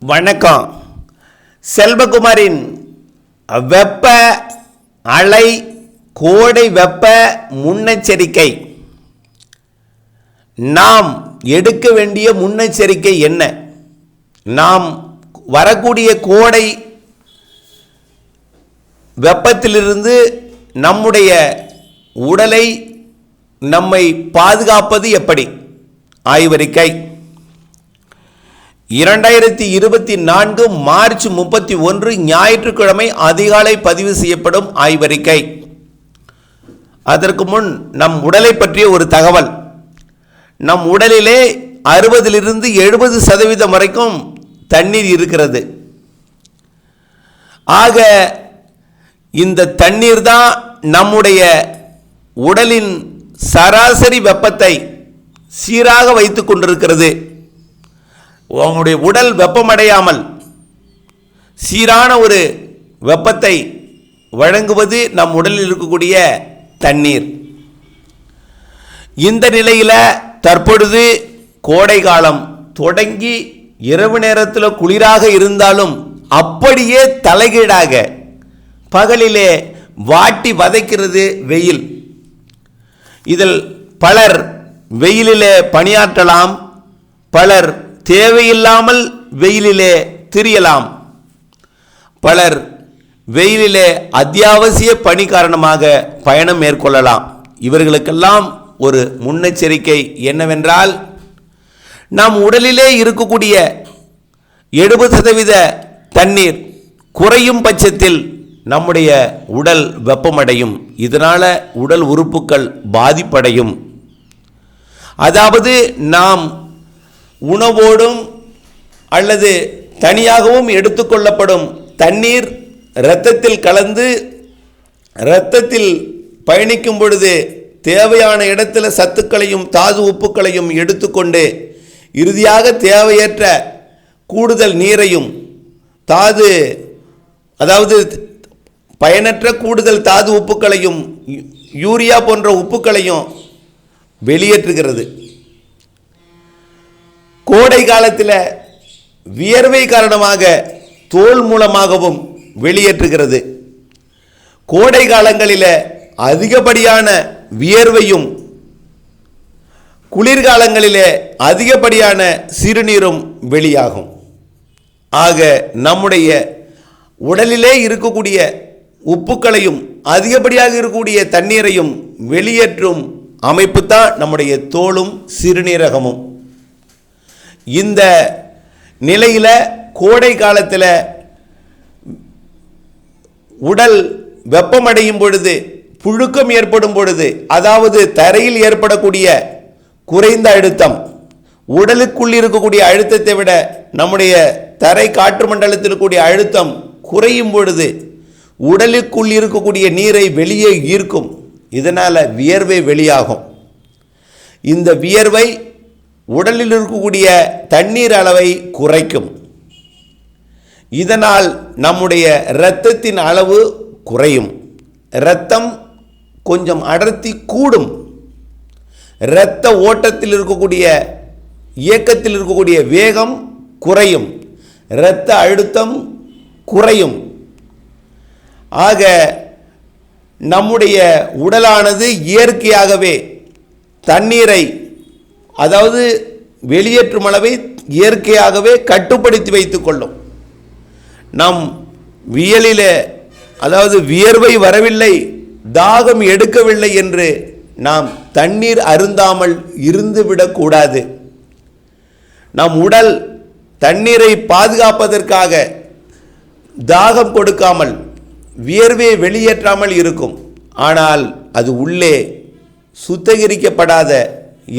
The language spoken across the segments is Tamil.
வணக்கம். செல்வகுமாரின் வெப்ப அலை கோடை வெப்ப முன்னெச்சரிக்கை. நாம் எடுக்க வேண்டிய முன்னெச்சரிக்கை என்ன? நாம் வரக்கூடிய கோடை வெப்பத்திலிருந்து நம்முடைய உடலை நம்மை பாதுகாப்பது எப்படி? ஆய்வறிக்கை. இரண்டாயிரத்தி இருபத்தி நான்கு மார்ச் முப்பத்தி ஒன்று ஞாயிற்றுக்கிழமை அதிகாலை பதிவு செய்யப்படும் ஆய்வறிக்கை. அதற்கு முன் நம் உடலை பற்றிய ஒரு தகவல். நம் உடலிலே அறுபதிலிருந்து எழுபது சதவீதம் வரைக்கும் தண்ணீர் இருக்கிறது. ஆக இந்த தண்ணீர் தான் நம்முடைய உடலின் சராசரி வெப்பத்தை சீராக வைத்துக் கொண்டிருக்கிறது. உங்களுடைய உடல் வெப்பமடையாமல் சீரான ஒரு வெப்பத்தை வழங்குவது நம் உடலில் இருக்கக்கூடிய தண்ணீர். இந்த நிலையில் தற்பொழுது கோடை காலம் தொடங்கி இரவு நேரத்தில் குளிராக இருந்தாலும் அப்படியே தலைகீழாக பகலிலே வாட்டி வதைக்கிறது வெயில். இதில் பலர் வெயிலிலே பணியாற்றலாம் பலர் தேவையில்லாமல் வெயிலிலே திரியலாம். பலர் வெயிலிலே அத்தியாவசிய பணி காரணமாக பயணம் மேற்கொள்ளலாம். இவர்களுக்கெல்லாம் ஒரு முன்னெச்சரிக்கை என்னவென்றால் நம் உடலிலே இருக்கக்கூடிய எழுபது சதவீத தண்ணீர் குறையும் பட்சத்தில் நம்முடைய உடல் வெப்பமடையும். இதனால் உடல் உறுப்புகள் பாதிப்படையும். அதாவது நாம் உணவோடும் அல்லது தனியாகவும் எடுத்துக்கொள்ளப்படும் தண்ணீர் இரத்தத்தில் கலந்து இரத்தத்தில் பயணிக்கும் பொழுது தேவையான இடத்துல சத்துக்களையும் தாது உப்புக்களையும் எடுத்துக்கொண்டு இறுதியாக தேவையற்ற கூடுதல் நீரையும் தாது அதாவது பயனற்ற கூடுதல் தாது உப்புக்களையும் யூரியா போன்ற உப்புக்களையும் வெளியேற்றுகிறது. கோடை காலத்தில் வியர்வை காரணமாக தோல் மூலமாகவும் வெளியேற்றுகிறது. கோடை காலங்களில் அதிகப்படியான வியர்வையும் குளிர்காலங்களிலே அதிகப்படியான சிறுநீரும் வெளியாகும். ஆக நம்முடைய உடலிலே இருக்கக்கூடிய உப்புக்களையும் அதிகப்படியாக இருக்கக்கூடிய தண்ணீரையும் வெளியேற்றும் அமைப்பு தான் நம்முடைய தோலும் சிறுநீரகமும். இந்த நிலையில் கோடை காலத்தில் உடல் வெப்பமடையும் பொழுது புழுக்கம் ஏற்படும் பொழுது அதாவது தரையில் ஏற்படக்கூடிய குறைந்த அழுத்தம் உடலுக்குள் இருக்கக்கூடிய அழுத்தத்தை விட நம்முடைய தரை காற்று மண்டலத்தில் இருக்கக்கூடிய அழுத்தம் குறையும் பொழுது உடலுக்குள் இருக்கக்கூடிய நீரை வெளியே ஈர்க்கும். இதனால் வியர்வை வெளியாகும். இந்த வியர்வை உடலில் இருக்கக்கூடிய தண்ணீர் அளவை குறைக்கும். இதனால் நம்முடைய இரத்தத்தின் அளவு குறையும். இரத்தம் கொஞ்சம் அடர்த்தி கூடும். இரத்த ஓட்டத்தில் இருக்கக்கூடிய இயக்கத்தில் இருக்கக்கூடிய வேகம் குறையும். இரத்த அழுத்தம் குறையும். ஆக நம்முடைய உடலானது இயற்கையாகவே தண்ணீரை அதாவது வெளியேற்றும் அளவை இயற்கையாகவே கட்டுப்படுத்தி வைத்து கொள்ளும். நம் வியலிலே அதாவது வியர்வை வரவில்லை தாகம் எடுக்கவில்லை என்று நாம் தண்ணீர் அருந்தாமல் இருந்து விடக்கூடாது நம் உடல் தண்ணீரை பாதுகாப்பதற்காக தாகம் கொடுக்காமல் வியர்வையை வெளியேற்றாமல் இருக்கும். ஆனால் அது உள்ளே சுத்திகரிக்கப்படாத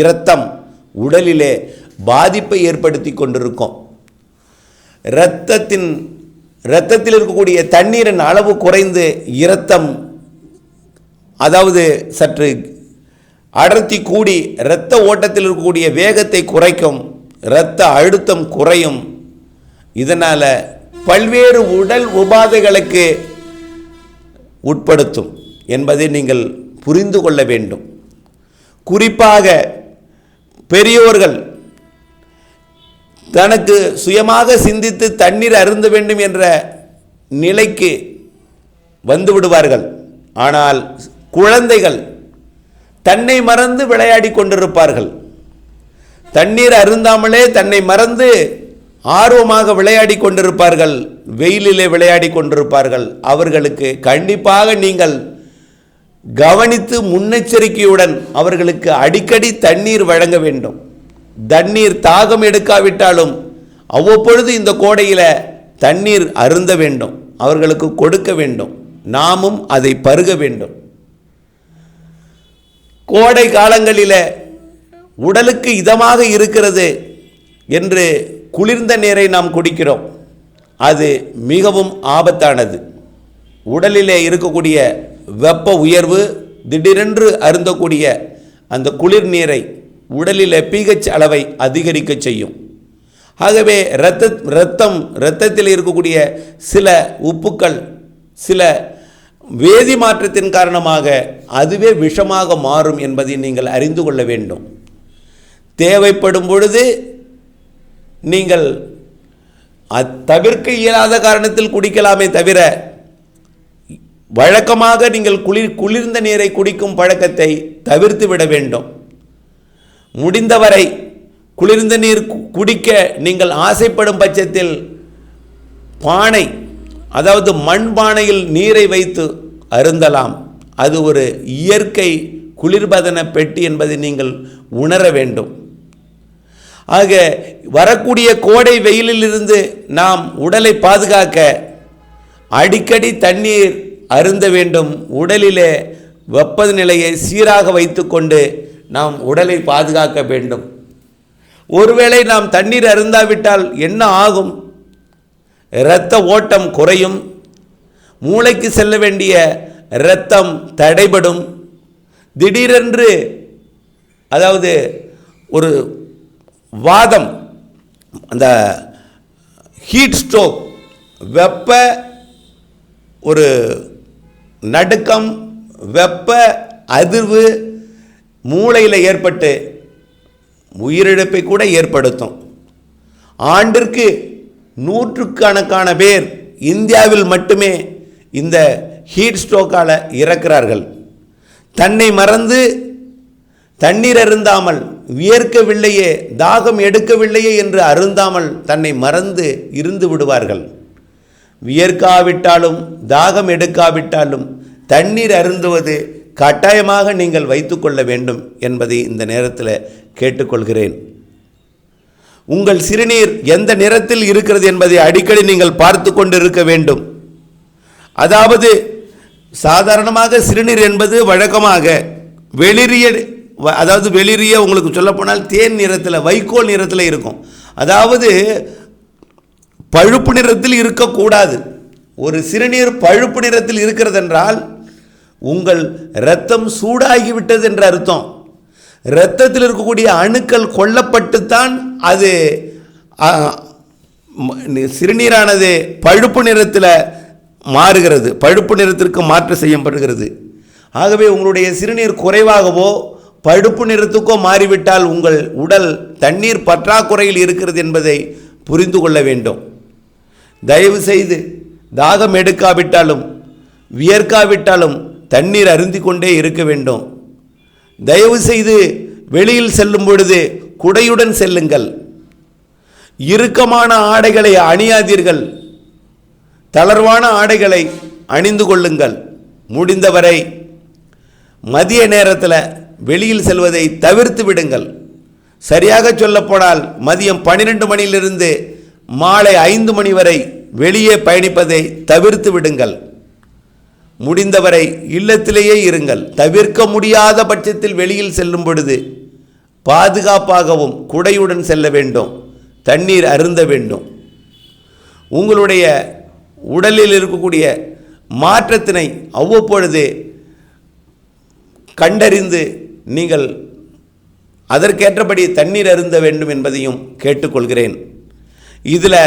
இரத்தம் உடலிலே பாதிப்பை ஏற்படுத்தி கொண்டிருக்கும். இரத்தத்தின் இரத்தத்தில் இருக்கக்கூடிய தண்ணீரின் அளவு குறைந்து இரத்தம் அதாவது சற்று அடர்த்தி கூடி இரத்த ஓட்டத்தில் இருக்கக்கூடிய வேகத்தை குறைக்கும் இரத்த அழுத்தம் குறையும். இதனால் பல்வேறு உடல் உபாதைகளுக்கு உட்படுத்தும் என்பதை நீங்கள் புரிந்து கொள்ள வேண்டும். குறிப்பாக பெரியோர்கள் தனக்கு சுயமாக சிந்தித்து தண்ணீர் அருந்த வேண்டும் என்ற நிலைக்கு வந்து விடுவார்கள். ஆனால் குழந்தைகள் தன்னை மறந்து விளையாடி கொண்டிருப்பார்கள். தண்ணீர் அருந்தாமலே தன்னை மறந்து ஆர்வமாக விளையாடி கொண்டிருப்பார்கள். வெயிலிலே விளையாடி கொண்டிருப்பார்கள். அவர்களுக்கு கண்டிப்பாக நீங்கள் கவனித்து முன்னெச்சரிக்கையுடன் அவர்களுக்கு அடிக்கடி தண்ணீர் வழங்க வேண்டும். தண்ணீர் தாகம் எடுக்காவிட்டாலும் அவ்வப்பொழுது இந்த கோடையில் தண்ணீர் அருந்த வேண்டும். அவர்களுக்கு கொடுக்க வேண்டும். நாமும் அதை பருக வேண்டும். கோடை காலங்களில் உடலுக்கு இதமாக இருக்கிறது என்று குளிர்ந்த நீரை நாம் குடிக்கிறோம். அது மிகவும் ஆபத்தானது. உடலிலே இருக்கக்கூடிய வெப்ப உயர்வு திடீரென்று அருந்தக்கூடிய அந்த குளிர் நீரை உடலில் பிஹெச் அளவை அதிகரிக்க செய்யும். ஆகவே இரத்த இரத்தம் இரத்தத்தில் இருக்கக்கூடிய சில உப்புக்கள் சில வேதி மாற்றத்தின் காரணமாக அதுவே விஷமாக மாறும் என்பதை நீங்கள் அறிந்து கொள்ள வேண்டும். தேவைப்படும் பொழுது நீங்கள் தவிர்க்க இயலாத காரணத்தில் குடிக்கலாமே தவிர வழக்கமாக நீங்கள் குளிர் குளிர்ந்த நீரை குடிக்கும் பழக்கத்தை தவிர்த்து விட வேண்டும். முடிந்தவரை குளிர்ந்த நீர் கு- குடிக்க நீங்கள் ஆசைப்படும் பட்சத்தில் பானை அதாவது மண் பானையில் நீரை வைத்து அருந்தலாம். அது ஒரு இயற்கை குளிர்பதன பெட்டி என்பதை நீங்கள் உணர வேண்டும். ஆக வரக்கூடிய கோடை வெயிலிலிருந்து நாம் உடலை பாதுகாக்க அடிக்கடி தண்ணீர் அருந்த வேண்டும். உடலிலே வெப்பநிலையை சீராக வைத்துக்கொண்டு நாம் உடலை பாதுகாக்க வேண்டும். ஒருவேளை நாம் தண்ணீர் அருந்தாவிட்டால் என்ன ஆகும்? இரத்த ஓட்டம் குறையும். மூளைக்கு செல்ல வேண்டிய இரத்தம் தடைபடும். திடீரென்று அதாவது ஒரு வாதம் அந்த ஹீட் ஸ்ட்ரோக் வெப்ப ஒரு நடுக்கம் வெப்ப அதிர்வு மூளையில் ஏற்பட்டு உயிரிழப்பை கூட ஏற்படுத்தும். ஆண்டிற்கு நூற்றுக்கணக்கான பேர் இந்தியாவில் மட்டுமே இந்த ஹீட் ஸ்ட்ரோக்கால் இறக்கிறார்கள். தன்னை மறந்து தண்ணீர் அருந்தாமல் வியர்க்கவில்லையே தாகம் எடுக்கவில்லையே என்று அருந்தாமல் தன்னை மறந்து இருந்து விடுவார்கள். வியர்க்காவிட்டாலும் தாகம் எடுக்காவிட்டாலும் தண்ணீர் அருந்துவது கட்டாயமாக நீங்கள் வைத்துக்கொள்ள வேண்டும் என்பதை இந்த நேரத்தில் கேட்டுக்கொள்கிறேன். உங்கள் சிறுநீர் எந்த நிறத்தில் இருக்கிறது என்பதை அடிக்கடி நீங்கள் பார்த்து கொண்டிருக்க வேண்டும். அதாவது சாதாரணமாக சிறுநீர் என்பது வழக்கமாக வெளிரிய வ- அதாவது வெளிரிய உங்களுக்கு சொல்லப்போனால் தேன் நிறத்தில் வைக்கோல் நிறத்தில் இருக்கும். அதாவது பழுப்பு நிறத்தில் இருக்கக்கூடாது. ஒரு சிறுநீர் பழுப்பு நிறத்தில் இருக்கிறதென்றால் உங்கள் இரத்தம் சூடாகிவிட்டது என்ற அர்த்தம். இரத்தத்தில் இருக்கக்கூடிய அணுக்கள் கொல்லப்பட்டுத்தான் அது சிறுநீரானது பழுப்பு நிறத்தில் மாறுகிறது பழுப்பு நிறத்திற்கு மாற்று செய்யப்படுகிறது. ஆகவே உங்களுடைய சிறுநீர் குறைவாகவோ பழுப்பு நிறத்துக்கோ மாறிவிட்டால் உங்கள் உடல் தண்ணீர் பற்றாக்குறையில் இருக்கிறது என்பதை புரிந்து கொள்ள வேண்டும். தயவு செய்து தாகம் எடுக்காவிட்டாலும் வியர்க்காவிட்டாலும் தண்ணீர் அருந்தி கொண்டே இருக்க வேண்டும். தயவு செய்து வெளியில் செல்லும் பொழுது குடையுடன் செல்லுங்கள். இறுக்கமான ஆடைகளை அணியாதீர்கள். தளர்வான ஆடைகளை அணிந்து கொள்ளுங்கள். முடிந்தவரை மதிய நேரத்தில் வெளியில் செல்வதை தவிர்த்து விடுங்கள். சரியாக சொல்லப்போனால் மதியம் பன்னிரெண்டு மணியிலிருந்து மாலை ஐந்து மணி வரை வெளியே பயணிப்பதை தவிர்த்து விடுங்கள். முடிந்தவரை இல்லத்திலேயே இருங்கள். தவிர்க்க முடியாத பட்சத்தில் வெளியில் செல்லும் பொழுது பாதுகாப்பாகவும் குடையுடன் செல்ல வேண்டும். தண்ணீர் அருந்த வேண்டும். உங்களுடைய உடலில் இருக்கக்கூடிய மாற்றத்தினை அவ்வப்பொழுது கண்டறிந்து நீங்கள் அதற்கேற்றபடி தண்ணீர் அருந்த வேண்டும் என்பதையும் கேட்டுக்கொள்கிறேன். இதில்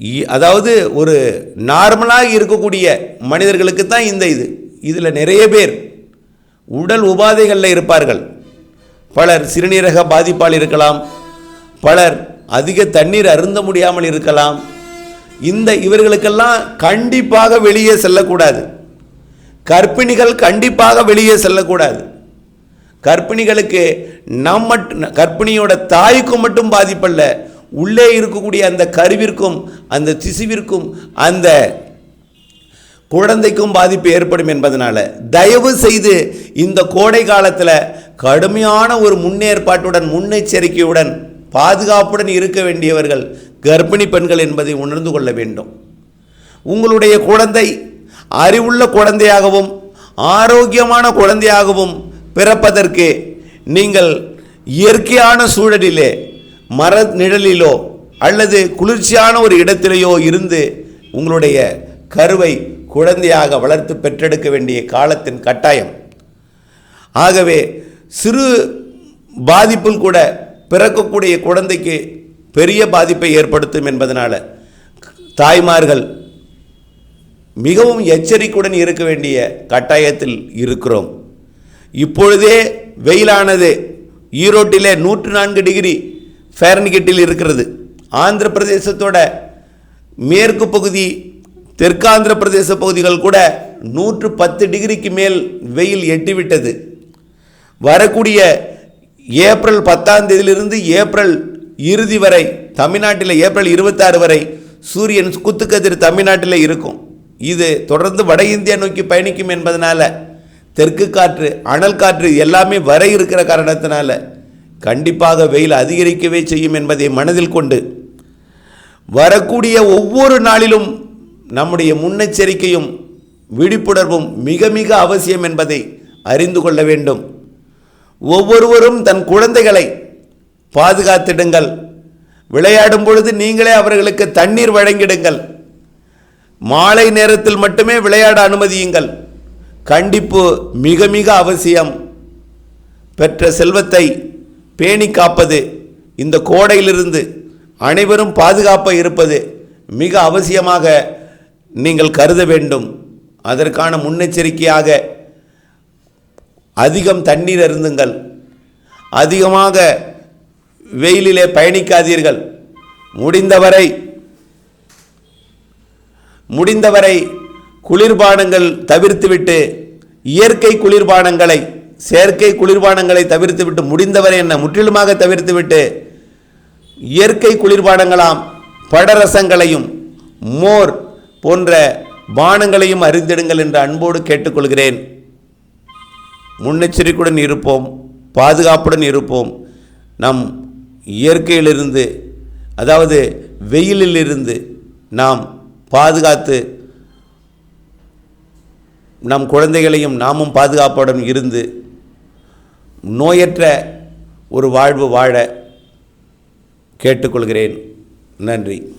இ- அதாவது ஒரு நார்மலாக இருக்கக்கூடிய மனிதர்களுக்கு தான் இந்த இது. இதில் நிறைய பேர் உடல் உபாதைகளில் இருப்பார்கள். பலர் சிறுநீரக பாதிப்பால் இருக்கலாம் பலர் அதிக தண்ணீர் அருந்த முடியாமல் இருக்கலாம். இந்த இவர்களுக்கெல்லாம் கண்டிப்பாக வெளியே செல்லக்கூடாது. கர்ப்பிணிகள் கண்டிப்பாக வெளியே செல்லக்கூடாது. கர்ப்பிணிகளுக்கு நம்ம கற்பிணியோட கர்ப்பிணியோட தாய்க்கும் மட்டும் பாதிப்பல்ல உள்ளே இருக்கக்கூடிய அந்த கருவிற்கும் அந்த திசுவிற்கும் அந்த குழந்தைக்கும் பாதிப்பு ஏற்படும் என்பதனால தயவு செய்து இந்த கோடை காலத்தில் கடுமையான ஒரு முன்னேற்பாட்டுடன் முன்னெச்சரிக்கையுடன் பாதுகாப்புடன் இருக்க வேண்டியவர்கள் கர்ப்பிணி பெண்கள் என்பதை உணர்ந்து கொள்ள வேண்டும். உங்களுடைய குழந்தை அறிவுள்ள குழந்தையாகவும் ஆரோக்கியமான குழந்தையாகவும் பிறப்பதற்கு நீங்கள் இயற்கையான சூழலிலே மர நிழலிலோ அல்லது குளிர்ச்சியான ஒரு இடத்திலேயோ இருந்து உங்களுடைய கருவை குழந்தையாக வளர்த்து பெற்றெடுக்க வேண்டிய காலத்தின் கட்டாயம். ஆகவே சிறு பாதிப்பில் கூட பிறக்கக்கூடிய குழந்தைக்கு பெரிய பாதிப்பை ஏற்படுத்தும் என்பதனால் தாய்மார்கள் மிகவும் எச்சரிக்கையுடன் இருக்க வேண்டிய கட்டாயத்தில் இருக்கிறோம். இப்பொழுதே வெயிலானது ஈரோட்டிலே நூற்று நான்கு டிகிரி ஃபேரன்கிட்டில் இருக்கிறது. ஆந்திர பிரதேசத்தோட மேற்கு பகுதி தெற்காந்திர பிரதேச பகுதிகள் கூட நூற்று பத்து டிகிரிக்கு மேல் வெயில் எட்டிவிட்டது. வரக்கூடிய ஏப்ரல் பத்தாம் தேதியிலிருந்து ஏப்ரல் இறுதி வரை தமிழ்நாட்டில் ஏப்ரல் இருபத்தாறு வரை சூரியன் குத்துக்கதிர் தமிழ்நாட்டில் இருக்கும். இது தொடர்ந்து வட இந்தியா நோக்கி பயணிக்கும் என்பதனால தெற்கு காற்று அனல் காற்று எல்லாமே வர இருக்கிற காரணத்தினால கண்டிப்பாக வெயில் அதிகரிக்கவே செய்யும் என்பதை மனதில் கொண்டு வரக்கூடிய ஒவ்வொரு நாளிலும் நம்முடைய முன்னெச்சரிக்கையும் விழிப்புணர்வும் மிக மிக அவசியம் என்பதை அறிந்து கொள்ள வேண்டும். ஒவ்வொருவரும் தன் குழந்தைகளை பாதுகாத்திடுங்கள். விளையாடும் பொழுது நீங்களே அவர்களுக்கு தண்ணீர் வழங்கிடுங்கள். மாலை நேரத்தில் மட்டுமே விளையாட அனுமதியுங்கள். கண்டிப்பு மிக மிக அவசியம். பெற்ற செல்வத்தை பேணி காப்பது இந்த கோடையிலிருந்து அனைவரும் பாதுகாப்பாக இருப்பது மிக அவசியமாக நீங்கள் கருத வேண்டும். அதற்கான முன்னெச்சரிக்கையாக அதிகம் தண்ணீர் அருந்துங்கள். அதிகமாக வெயிலிலே பயணிக்காதீர்கள். முடிந்தவரை முடிந்தவரை குளிர்பானங்கள் தவிர்த்துவிட்டு இயற்கை குளிர்பானங்களை செயற்கை குளிர்பானங்களை தவிர்த்துவிட்டு முடிந்தவரை என்ன? முற்றிலுமாக தவிர்த்துவிட்டு இயற்கை குளிர்பானங்களாம் படரசங்களையும் மோர் போன்ற பானங்களையும் அறிந்திடுங்கள் என்று அன்போடு கேட்டுக்கொள்கிறேன். முன்னெச்சரிக்கையுடன் இருப்போம் பாதுகாப்புடன் இருப்போம். நம் இயற்கையிலிருந்து அதாவது வெயிலிலிருந்து நாம் பாதுகாத்து நம் குழந்தைகளையும் நாமும் பாதுகாப்புடன் இருந்து நோயற்ற ஒரு வாழ்வு வாழ கேட்டுக்கொள்கிறேன். நன்றி.